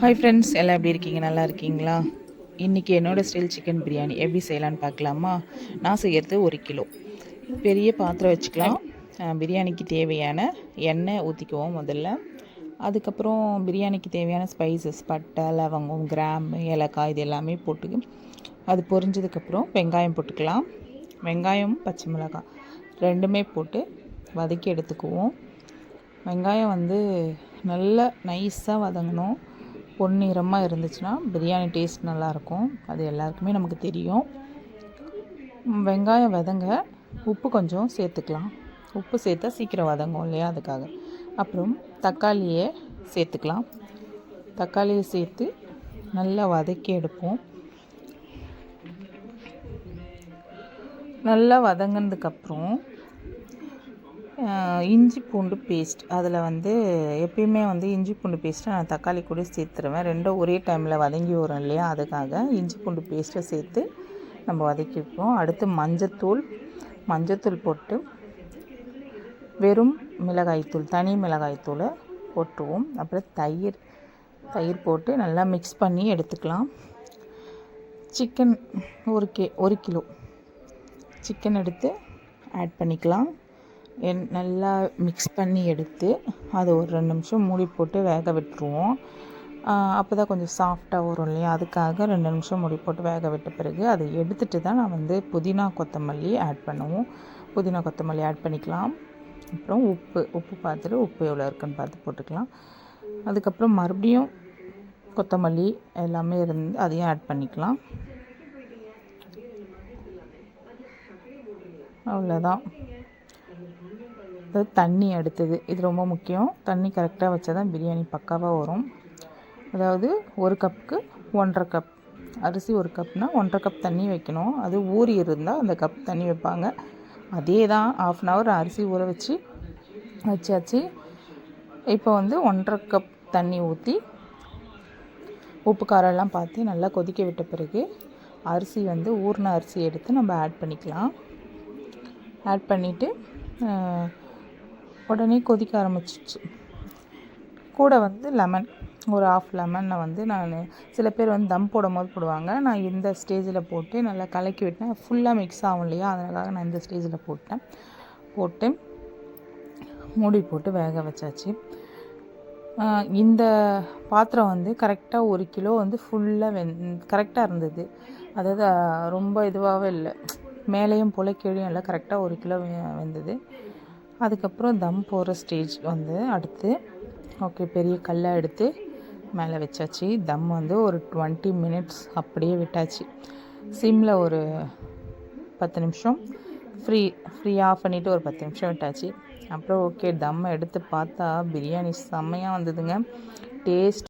Hi friends எல்லாம் எப்படி இருக்கீங்க? நல்லா இருக்கீங்களா? இன்றைக்கி என்னோடய ஸ்டைல் சிக்கன் பிரியாணி எப்படி செய்யலான்னு பார்க்கலாமா? நான் செய்கிறது ஒரு கிலோ. பெரிய பாத்திரம் வச்சுக்கலாம். பிரியாணிக்கு தேவையான எண்ணெய் ஊற்றிக்குவோம் முதல்ல. அதுக்கப்புறம் பிரியாணிக்கு தேவையான ஸ்பைசஸ் பட்டை லவங்கம் கிராம்பு ஏலக்காய் இது எல்லாமே போட்டு அது பொரிஞ்சதுக்கப்புறம் வெங்காயம் போட்டுக்கலாம். வெங்காயம் பச்சை மிளகாய் ரெண்டுமே போட்டு வதக்கி எடுத்துக்குவோம். வெங்காயம் வந்து நல்லா நைஸாக வதங்கணும். பொன்னிறமாக இருந்துச்சுன்னா பிரியாணி டேஸ்ட் நல்லாயிருக்கும். அது எல்லாருக்குமே நமக்கு தெரியும். வெங்காயம் வதங்க உப்பு கொஞ்சம் சேர்த்துக்கலாம். உப்பு சேர்த்தா சீக்கிரம் வதங்கும் இல்லையா அதுக்காக. அப்புறம் தக்காளியை சேர்த்துக்கலாம். தக்காளியை சேர்த்து நல்லா வதக்கி எடுப்போம். நல்லா வதங்கினதுக்கப்புறம் இஞ்சி பூண்டு பேஸ்ட் அதில் வந்து எப்பயுமே வந்து இஞ்சி பூண்டு பேஸ்ட்டை நான் தக்காளி கூட சேர்த்துருவேன். ரெண்டும் ஒரே டைமில் வதங்கி வரும் இல்லையா? அதுக்காக இஞ்சி பூண்டு பேஸ்ட்டை சேர்த்து நம்ம வதக்கிப்போம் அடுத்து மஞ்சத்தூள். மஞ்சத்தூள் போட்டு வெறும் மிளகாய்த்தூள் தனி மிளகாய்த்தூளை போட்டுருவோம். அப்புறம் தயிர். தயிர் போட்டு நல்லா மிக்ஸ் பண்ணி எடுத்துக்கலாம். சிக்கன் ஒரு கே ஒரு கிலோ. சிக்கன் எடுத்து ஆட் பண்ணிக்கலாம். என் நல்லா மிக்ஸ் பண்ணி எடுத்து அதை ஒரு ரெண்டு நிமிஷம் மூடி போட்டு வேக விட்டுருவோம். அப்போ தான் கொஞ்சம் சாஃப்டாக வரும் இல்லையா? அதுக்காக ரெண்டு நிமிஷம் மூடி போட்டு வேக விட்ட பிறகு அதை எடுத்துகிட்டு தான் நான் வந்து புதினா கொத்தமல்லி ஆட் பண்ணுவோம். புதினா கொத்தமல்லி ஆட் பண்ணிக்கலாம். அப்புறம் உப்பு உப்பு பார்த்துட்டு உப்பு எவ்வளோ இருக்குன்னு பார்த்து போட்டுக்கலாம். அதுக்கப்புறம் மறுபடியும் கொத்தமல்லி எல்லாமே இருந்து அதையும் ஆட் பண்ணிக்கலாம். அவ்வளோதான் அதாவது தண்ணி அடுத்தது இது ரொம்ப முக்கியம். தண்ணி கரெக்டாக வச்சா தான் பிரியாணி பக்காவாக வரும். அதாவது ஒரு கப்புக்கு ஒன்றரை கப். அரிசி ஒரு கப்னா ஒன்றரை கப் தண்ணி வைக்கணும். அது ஊறி இருந்தால் அந்த கப் தண்ணி வைப்பாங்க. அதே தான் ஆஃப் அன் ஹவர் அரிசி ஊற வச்சு வச்சாச்சு. இப்போ வந்து ஒன்றரை கப் தண்ணி ஊற்றி உப்பு காரம் எல்லாம் பார்த்து நல்லா கொதிக்க விட்ட பிறகு அரிசி வந்து ஊறின அரிசி எடுத்து நம்ம ஆட் பண்ணிக்கலாம். ஆட் பண்ணிவிட்டு உடனே கொதிக்க ஆரம்பிச்சிச்சு. கூட வந்து லெமன் ஒரு ஆஃப் லெமனை வந்து நான் சில பேர் வந்து தம் போடும் போது போடுவாங்க. நான் இந்த ஸ்டேஜில் போட்டு நல்லா கலக்கி விட்டேன். ஃபுல்லாக மிக்ஸ் ஆகும் இல்லையா? அதனால நான் இந்த ஸ்டேஜில் போட்டேன். போட்டு மூடி போட்டு வேக வச்சாச்சு. இந்த பாத்திரம் வந்து கரெக்டாக ஒரு கிலோ வந்து ஃபுல்லாக வெந் கரெக்டாக இருந்தது. அதாவது ரொம்ப இதுவாகவே இல்லை. மேலேயும் போல கீழேயும் இல்லை. கரெக்டாக ஒரு கிலோ வெந்தது. அதுக்கப்புறம் தம் போகிற ஸ்டேஜ் வந்து அடுத்து ஓகே பெரிய கல்லை எடுத்து மேலே வச்சாச்சு. தம் வந்து ஒரு டுவெண்ட்டி மினிட்ஸ் அப்படியே விட்டாச்சு. சிம்மில் ஒரு பத்து நிமிஷம். ஃப்ரீ ஃப்ரீ ஆஃப் பண்ணிவிட்டு ஒரு பத்து நிமிஷம் விட்டாச்சு. அப்புறம் ஓகே தம்மை எடுத்து பார்த்தா பிரியாணி செம்மையாக வந்ததுங்க. டேஸ்ட்